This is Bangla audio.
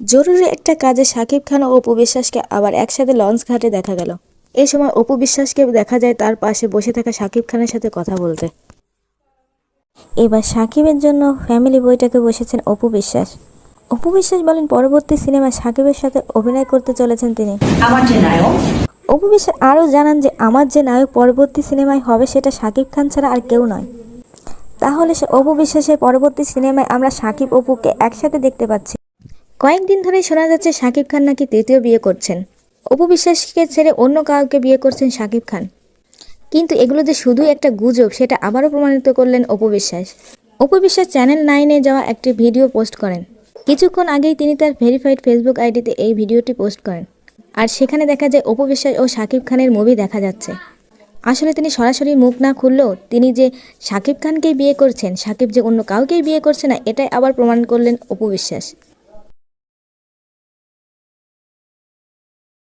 জরুরি একটা কাজে সাকিব খান ও অপু বিশ্বাসকে আবার একসাথে লঞ্চ ঘাটে দেখা গেল। এই সময় অপু বিশ্বাসকে দেখা যায় তার পাশে বসে থাকা শাকিব খানের সাথে কথা বলতে। এবার সাকিবের জন্য ফ্যামিলি বইটাকে বসেছেন অপু বিশ্বাস। অপু বিশ্বাস বলেন পরবর্তী সিনেমায় সাকিবের সাথে অভিনয় করতে চলেছেন তিনি। আমার যে নায়ক? অপু বিশ্বাস আরও জানান যে আমার যে নায়ক পরবর্তী সিনেমায় হবে সেটা শাকিব খান ছাড়া আর কেউ নয়। তাহলে সে অপু বিশ্বাসের পরবর্তী সিনেমায় আমরা সাকিব অপুকে একসাথে দেখতে পাচ্ছি। কয়েকদিন ধরেই শোনা যাচ্ছে শাকিব খান নাকি তৃতীয় বিয়ে করছেন। অপু বিশ্বাসকে ছেড়ে অন্য কাউকে বিয়ে করছেন শাকিব খান। কিন্তু এগুলো যে শুধু একটা গুজব, সেটা আবারও প্রমাণিত করলেন অপু বিশ্বাস। অপু বিশ্বাস চ্যানেল নাইনে যাওয়া একটি ভিডিও পোস্ট করেন। কিছুক্ষণ আগেই তিনি তার ভেরিফাইড ফেসবুক আইডিতে এই ভিডিওটি পোস্ট করেন। আর সেখানে দেখা যায় অপু বিশ্বাস ও শাকিব খানের মুভি দেখা যাচ্ছে। আসলে তিনি সরাসরি মুখ না খুললেও তিনি যে শাকিব খানকেই বিয়ে করছেন, শাকিব যে অন্য কাউকেই বিয়ে করছে না, এটাই আবার প্রমাণ করলেন অপু বিশ্বাস।